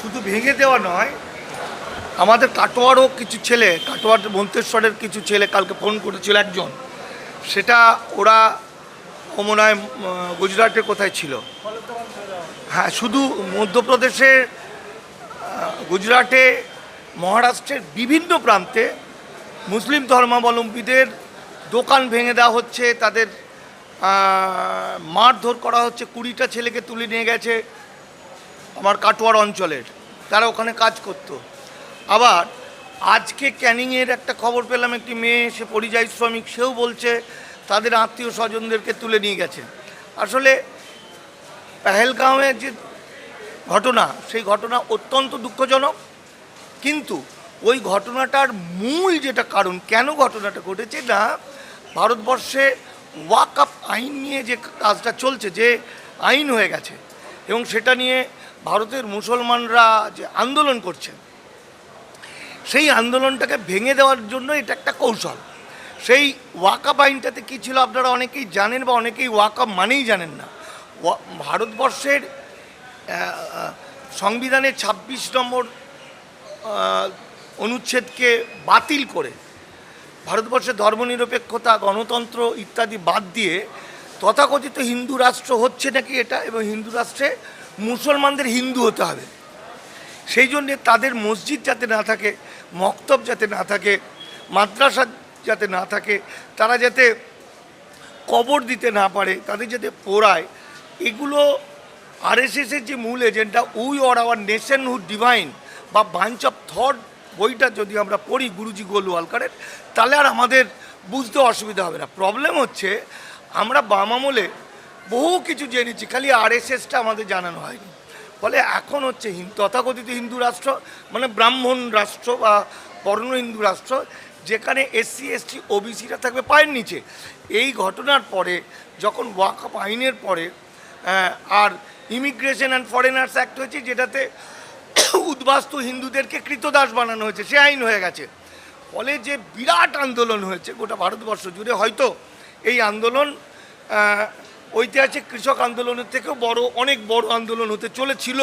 শুধু ভেঙে দেওয়া নয়, আমাদের কাটোয়ারও কিছু ছেলে, কাটোয়ার মন্তেশ্বরের কিছু ছেলে কালকে ফোন করেছিল একজন। সেটা ওরা মনে হয় গুজরাটের কোথায় ছিল? হ্যাঁ শুধু মধ্যপ্রদেশের গুজরাটে, মহারাষ্ট্রের বিভিন্ন প্রান্তে মুসলিম ধর্মাবলম্বীদের দোকান ভেঙে দেওয়া হচ্ছে, তাদের মারধর করা হচ্ছে, কুড়িটা ছেলেকে তুলে নিয়ে গেছে। আমার কাটোয়ার অঞ্চলের, তারা ওখানে কাজ করতো। আবার আজকে ক্যানিংয়ের একটা খবর পেলাম, একটি মেয়ে, সে পরিযায়ী শ্রমিক, সেও বলছে তাদের আত্মীয় স্বজনদেরকে তুলে নিয়ে গেছে। আসলে পেহেলগাঁওয়ের যে ঘটনা, সেই ঘটনা অত্যন্ত দুঃখজনক। কিন্তু ওই ঘটনাটার মূল যেটা কারণ, কেন ঘটনাটা ঘটেছে না, ভারতবর্ষে ওয়াক আপ আইন নিয়ে যে কাজটা চলছে, যে আইন হয়ে গেছে, এবং সেটা নিয়ে ভারতের মুসলমানরা যে আন্দোলন করছেন, সেই আন্দোলনটাকে ভেঙে দেওয়ার জন্য এটা একটা কৌশল। সেই ওয়াকাপ আইনটাতে কী ছিল আপনারা অনেকেই জানেন বা অনেকেই ওয়াকাপ মানেই জানেন না। ভারতবর্ষের সংবিধানের ছাব্বিশ নম্বর অনুচ্ছেদকে বাতিল করে ভারতবর্ষের ধর্মনিরপেক্ষতা, গণতন্ত্র ইত্যাদি বাদ দিয়ে তথাকথিত হিন্দু রাষ্ট্র হচ্ছে নাকি এটা? এবং হিন্দু রাষ্ট্রে মুসলমানদের হিন্দু হতে হবে। সেই জন্যে তাদের মসজিদ যাতে না থাকে, মক্তব যাতে না থাকে, মাদ্রাসা যাতে না থাকে, তারা যাতে কবর দিতে না পারে, তাদের যাতে পোড়ায়, এগুলো আরএসএসের যে মূল agenda, we or our nationhood defined বা বাঞ্চ অফ থট বইটা যদি আমরা পড়ি গুরুজি গোলওয়ালকারের, তাহলে আর আমাদের বুঝতে অসুবিধা হবে না। প্রবলেম হচ্ছে, আমরা বাম আমলে বহু কিছু জেনেছি, খালি আরএসএসটা আমাদের জানানো হয়নি। ফলে এখন হচ্ছে তথাকথিত হিন্দু রাষ্ট্র মানে ব্রাহ্মণ রাষ্ট্র বা বর্ণ হিন্দু রাষ্ট্র, যেখানে এসসি এসটি ওবিসিরা থাকবে পায়ের নিচে। এই ঘটনার পরে যখন ওয়াকআপ আইনের পরে আর ইমিগ্রেশন অ্যান্ড ফরেনার্স অ্যাক্ট হয়েছে, যেটাতে উদ্বাস্তু হিন্দুদেরকে কৃতদাস বানানো হয়েছে, সে আইন হয়ে গেছে। ফলে যে বিরাট আন্দোলন হয়েছে গোটা ভারতবর্ষ জুড়ে, হয়তো এই আন্দোলন ঐতিহাসিক কৃষক আন্দোলনের থেকেও বড়, অনেক বড় আন্দোলন হতে চলেছিল।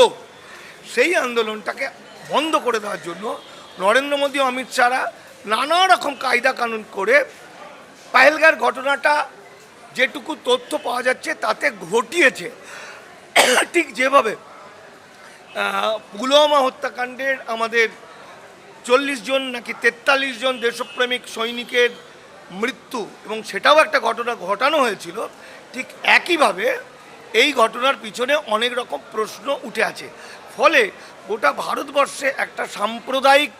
সেই আন্দোলনটাকে বন্ধ করে দেওয়ার জন্য নরেন্দ্র মোদী, অমিত শাহরা নানা রকম কায়দা কানুন করে পাহেলগার ঘটনাটা যেটুকু তথ্য পাওয়া যাচ্ছে তাতে ঘটিয়েছে। ঠিক যেভাবে পুলওয়ামা হত্যাকাণ্ডের আমাদের চল্লিশ জন নাকি তেতাল্লিশ জন দেশপ্রেমিক সৈনিকের মৃত্যু এবং সেটাও একটা ঘটনা ঘটানো হয়েছিল। ঠিক একইভাবে এই ঘটনার পিছনে অনেক রকম প্রশ্ন উঠে আছে। ফলে গোটা ভারতবর্ষে একটা সাম্প্রদায়িক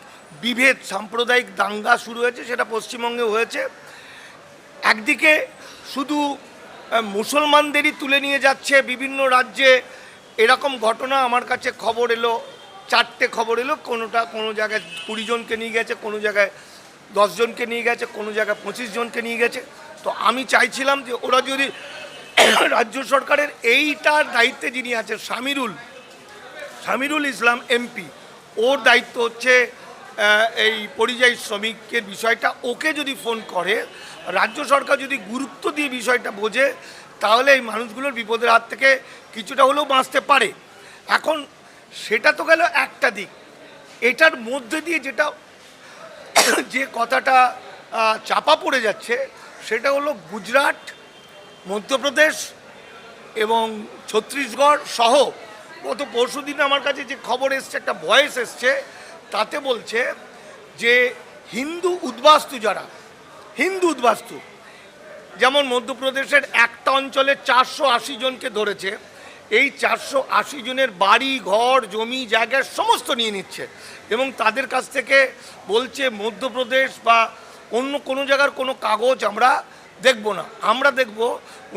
বিভেদ, সাম্প্রদায়িক দাঙ্গা শুরু হয়েছে, সেটা পশ্চিমবঙ্গে হয়েছে। একদিকে শুধু মুসলমানদেরই তুলে নিয়ে যাচ্ছে বিভিন্ন রাজ্যে। এরকম ঘটনা আমার কাছে খবর এলো, চারটে খবর এলো, কোনোটা কোনো জায়গায় কুড়ি জনকে নিয়ে গেছে, কোনো জায়গায় দশজনকে নিয়ে গেছে, কোনো জায়গায় পঁচিশ জনকে নিয়ে গেছে। তো আমি চাইছিলাম যে ওরা যদি রাজ্য সরকারের এইটার দায়িত্বে যিনি আছেন সামিরুল সামিরুল ইসলাম এমপি। ওর দায়িত্ব হচ্ছে এই পরিযায়ী শ্রমিকের বিষয়টা। ওকে যদি ফোন করে, রাজ্য সরকার যদি গুরুত্ব দিয়ে বিষয়টা বোঝে, তাহলে এই মানুষগুলোর বিপদের হাত থেকে কিছুটা হলেও বাঁচতে পারে। এখন সেটা তো গেল একটা দিক। এটার মধ্যে দিয়ে যেটা যে কথাটা চাপা পড়ে যাচ্ছে, সেটা হলো গুজরাট মধ্যপ্রদেশ এবং ছত্তিশগড় সহ গত পরশু দিন আমার কাছে যে খবর এসছে, একটা ভয়েস এসছে, তাতে বলছে যে হিন্দু উদ্বাস্তু যারা, হিন্দু উদ্বাস্তু, যেমন মধ্যপ্রদেশের একটা অঞ্চলে চারশো আশি জনকে ধরেছে, এই চারশো আশি জনের বাড়ি, ঘর, জমি, জায়গা সমস্ত নিয়ে নিচ্ছে এবং তাদের কাছ থেকে বলছে মধ্যপ্রদেশ বা অন্য কোনো জায়গার কোনো কাগজ আমরা দেখব না। আমরা দেখব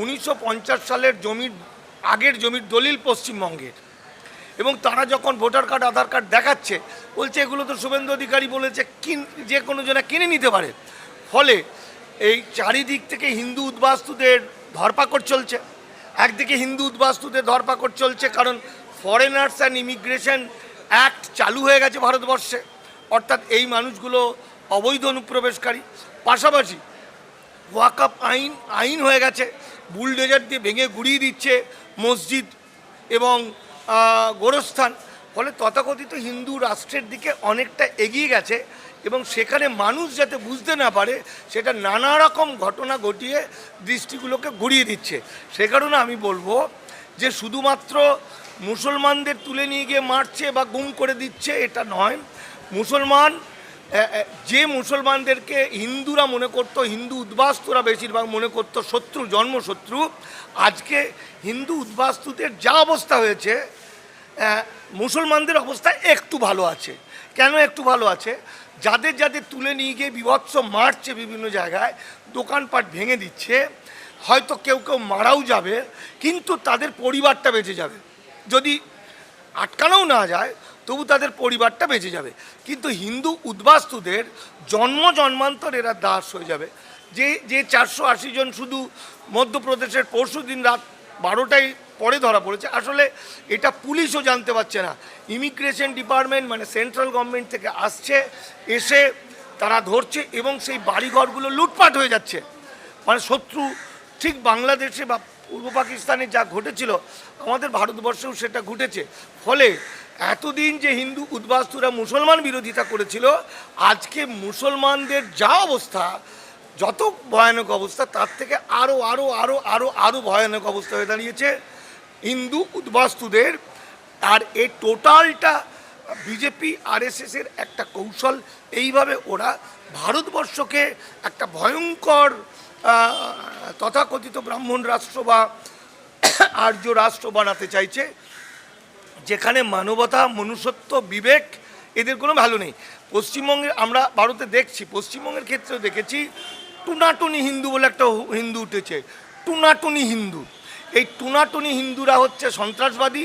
উনিশশো পঞ্চাশ সালের জমির, আগের জমির দলিল পশ্চিমবঙ্গের। এবং তারা যখন ভোটার কার্ড, আধার কার্ড দেখাচ্ছে, বলছে এগুলো তো শুভেন্দু অধিকারী বলেছে, কিন যে কোনো জনা কিনে নিতে পারে। ফলে এই চারিদিক থেকে হিন্দু উদ্বাস্তুদের ধরপাকড় চলছে। একদিকে হিন্দু উদ্বাস্তুদের ধরপাকড় চলছে কারণ ফরেনার্স অ্যান্ড ইমিগ্রেশন অ্যাক্ট চালু হয়ে গেছে ভারতবর্ষে। অর্থাৎ এই মানুষগুলো অবৈধ অনুপ্রবেশকারী। পাশাপাশি ওয়াকআপ আইন আইন হয়ে গেছে। বুলডোজার দিয়ে ভেঙে গুড়িয়ে দিচ্ছে মসজিদ এবং গোরস্থান। ফলে তথাকথিত হিন্দু রাষ্ট্রের দিকে অনেকটা এগিয়ে গেছে এবং সেখানে মানুষ যাতে বুঝতে না পারে, সেটা নানা রকম ঘটনা ঘটিয়ে দৃষ্টিগুলোকে ঘুরিয়ে দিচ্ছে। সে কারণে আমি বলব যে শুধুমাত্র মুসলমানদের তুলে নিয়ে গিয়ে মারছে বা গুম করে দিচ্ছে, এটা নয়। মুসলমান যে মুসলমানদেরকে হিন্দুরা মনে করতো, হিন্দু উদ্বাস্তুরা বেশিরভাগ মনে করতো শত্রু, জন্মশত্রু, আজকে হিন্দু উদ্বাস্তুদের যা অবস্থা হয়েছে মুসলমানদের অবস্থা একটু ভালো আছে। কেন একটু ভালো আছে? যাদের যাদের তুলে নিয়ে গিয়ে বিভৎস মারছে বিভিন্ন জায়গায়, দোকানপাট ভেঙে দিচ্ছে, হয়তো কেউ কেউ মারাও যাবে, কিন্তু তাদের পরিবারটা বেঁচে যাবে। যদি আটকানোও না যায় তবু তাদের পরিবারটা বেঁচে যাবে। কিন্তু হিন্দু উদ্বাস্তুদের জন্ম জন্মান্তর এরা দাস হয়ে যাবে। যে যে চারশো আশি জন শুধু মধ্যপ্রদেশের পরশু দিন রাত বারোটায় পরে ধরা পড়েছে, আসলে এটা পুলিশও জানতে পারছে না। ইমিগ্রেশন ডিপার্টমেন্ট মানে সেন্ট্রাল গভর্নমেন্ট থেকে আসছে, এসে তারা ধরছে এবং সেই বাড়িঘরগুলো লুটপাট হয়ে যাচ্ছে। মানে শত্রু ঠিক বাংলাদেশে বা পূর্ব পাকিস্তানে যা ঘটেছিল, আমাদের ভারতবর্ষেও সেটা ঘটেছে। ফলে এতদিন যে হিন্দু উদ্বাস্তুরা মুসলমান বিরোধিতা করেছিল, আজকে মুসলমানদের যা অবস্থা, যত ভয়ানক অবস্থা, তার থেকে আরও আরও আরও আরও আরও ভয়ানক অবস্থা হয়ে দাঁড়িয়েছে। হিন্দু উদ্বাস্তুদের আর এই টোটালটা বিজেপি, আরএসএসের একটা কৌশল, এইভাবে ওরা ভারতবর্ষকে একটা ভয়ঙ্কর তথাকথিত ব্রাহ্মণ রাষ্ট্র বা আর্য রাষ্ট্র বানাতে চাইছে, যেখানে মানবতা, মনুষ্যত্ব, বিবেক এদের কোনো ভালো নেই। পশ্চিমবঙ্গে আমরা ভারতে দেখছি, পশ্চিমবঙ্গের ক্ষেত্রেও দেখেছি, টুনাটুনি হিন্দু বলে একটা হিন্দু উঠেছে, টুনাটুনি হিন্দু। এই টুনাটুনি হিন্দুরা হচ্ছে সন্ত্রাসবাদী,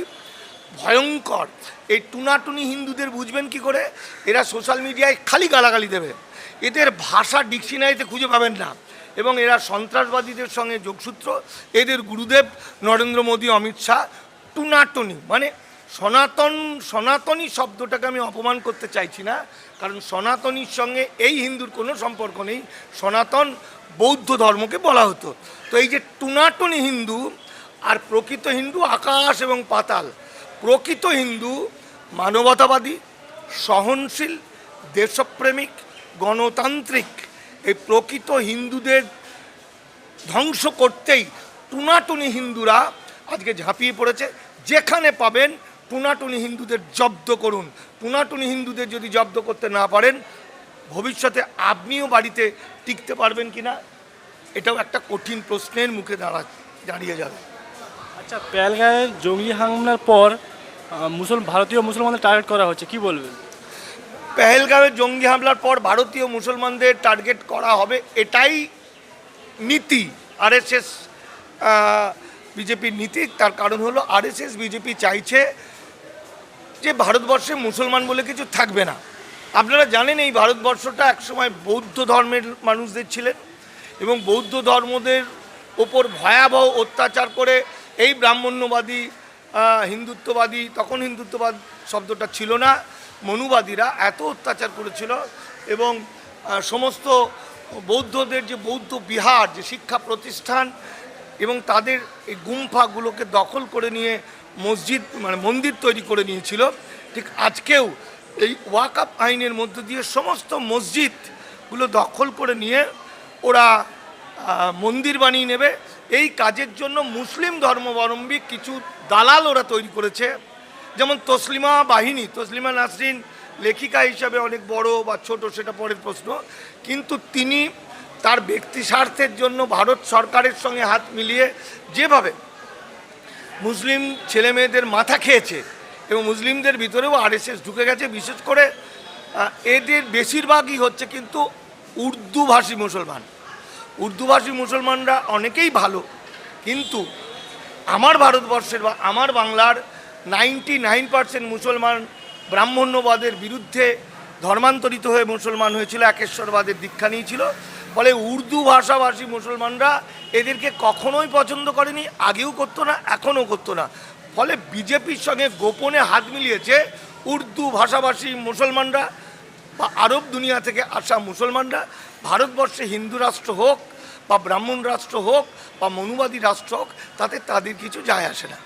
ভয়ঙ্কর। এই টুনাটুনি হিন্দুদের বুঝবেন কি করে? এরা সোশ্যাল মিডিয়ায় খালি গালাগালি দেবে। এদের ভাষা ডিকশনারিতে খুঁজে পাবেন না। এবং এরা সন্ত্রাসবাদীদের সঙ্গে যোগসূত্র। এদের গুরুদেব নরেন্দ্র মোদী, অমিত শাহ, টুনাটনি। মানে সনাতন, সনাতনী শব্দটাকে আমি অপমান করতে চাইছি না, কারণ সনাতনীর সঙ্গে এই হিন্দুর কোনো সম্পর্ক নেই। সনাতন বৌদ্ধ ধর্মকে বলা হতো। তো এই যে টুনাটনি হিন্দু আর প্রকৃত হিন্দু আকাশ এবং পাতাল। প্রকৃত হিন্দু মানবতাবাদী, সহনশীল, দেশপ্রেমিক, গণতান্ত্রিক। এই প্রকৃত হিন্দুদের ধ্বংস করতেই টুনাটুনি হিন্দুরা আজকে ঝাঁপিয়ে পড়েছে। যেখানে পাবেন টুনাটুনি হিন্দুদের জব্দ করুন। টুনাটুনি হিন্দুদের যদি জব্দ করতে না পারেন, ভবিষ্যতে আপনিও বাড়িতে টিকতে পারবেন কি না এটাও একটা কঠিন প্রশ্নের মুখে দাঁড়া, দাঁড়িয়ে যাবে। আচ্ছা পেলগাঁয়ে জঙ্গি হামলার পর মুসল, ভারতীয় মুসলমানদের টার্গেট করা হচ্ছে, কি বলবেন? পেহেলগাঁওয়ে জঙ্গি হামলার পর ভারতীয় মুসলমানদের টার্গেট করা হবে, এটাই নীতি। আরএসএস বিজেপির নীতি, তার কারণ হলো আরএসএস, বিজেপি চাইছে যে ভারতবর্ষে মুসলমান বলে কিছু থাকবে না। আপনারা জানেন এই ভারতবর্ষটা একসময় বৌদ্ধ ধর্মের মানুষদের ছিলেন এবং বৌদ্ধ ধর্মদের ওপর ভয়াবহ অত্যাচার করে এই ব্রাহ্মণ্যবাদী হিন্দুত্ববাদী, তখন হিন্দুত্ববাদ শব্দটা ছিল না। মনুবাদীরা এত অত্যাচার করেছিল এবং সমস্ত বৌদ্ধদের যে বৌদ্ধ বিহার, যে শিক্ষা প্রতিষ্ঠান এবং তাদের এই গুম্ফাগুলোকে দখল করে নিয়ে মসজিদ মানে মন্দির তৈরি করে নিয়েছিল, ঠিক আজকেও এই ওয়াকাপ আইনের মধ্য দিয়ে সমস্ত মসজিদগুলো দখল করে নিয়ে ওরা মন্দির বানিয়ে নেবে। এই কাজের জন্য মুসলিম ধর্মাবলম্বী কিছু দালাল ওরা তৈরি করেছে। যেমন তসলিমা বাহিনী, তসলিমা নাসরিন লেখিকা হিসাবে অনেক বড় বা ছোট, সেটা পরের প্রশ্ন। কিন্তু তিনি তার ব্যক্তি স্বার্থের জন্য ভারত সরকারের সঙ্গে হাত মিলিয়ে যেভাবে মুসলিম ছেলে মেয়েদের মাথা খেয়েছে এবং মুসলিমদের ভিতরেও আরএসএস ঢুকে গেছে, বিশেষ করে এদের বেশিরভাগই হচ্ছে কিন্তু উর্দুভাষী মুসলমান। উর্দুভাষী মুসলমানরা অনেকেই ভালো, কিন্তু আমার ভারতবর্ষের বা আমার বাংলার নাইনটি নাইন পার্সেন্ট মুসলমান ব্রাহ্মণ্যবাদের বিরুদ্ধে ধর্মান্তরিত হয়ে মুসলমান হয়েছিল, একেশ্বরবাদের দীক্ষা নিয়েছিল। ফলে উর্দু ভাষাভাষী মুসলমানরা এদেরকে কখনোই পছন্দ করেনি, আগেও করতো না, এখনও করতো না। ফলে বিজেপির সঙ্গে গোপনে হাত মিলিয়েছে উর্দু ভাষাভাষী মুসলমানরা বা আরব দুনিয়া থেকে আসা মুসলমানরা। ভারতবর্ষে হিন্দু রাষ্ট্র হোক বা ব্রাহ্মণ রাষ্ট্র হোক বা মনুবাদী রাষ্ট্র হোক, তাতে তাদের কিছু যায় আসে না।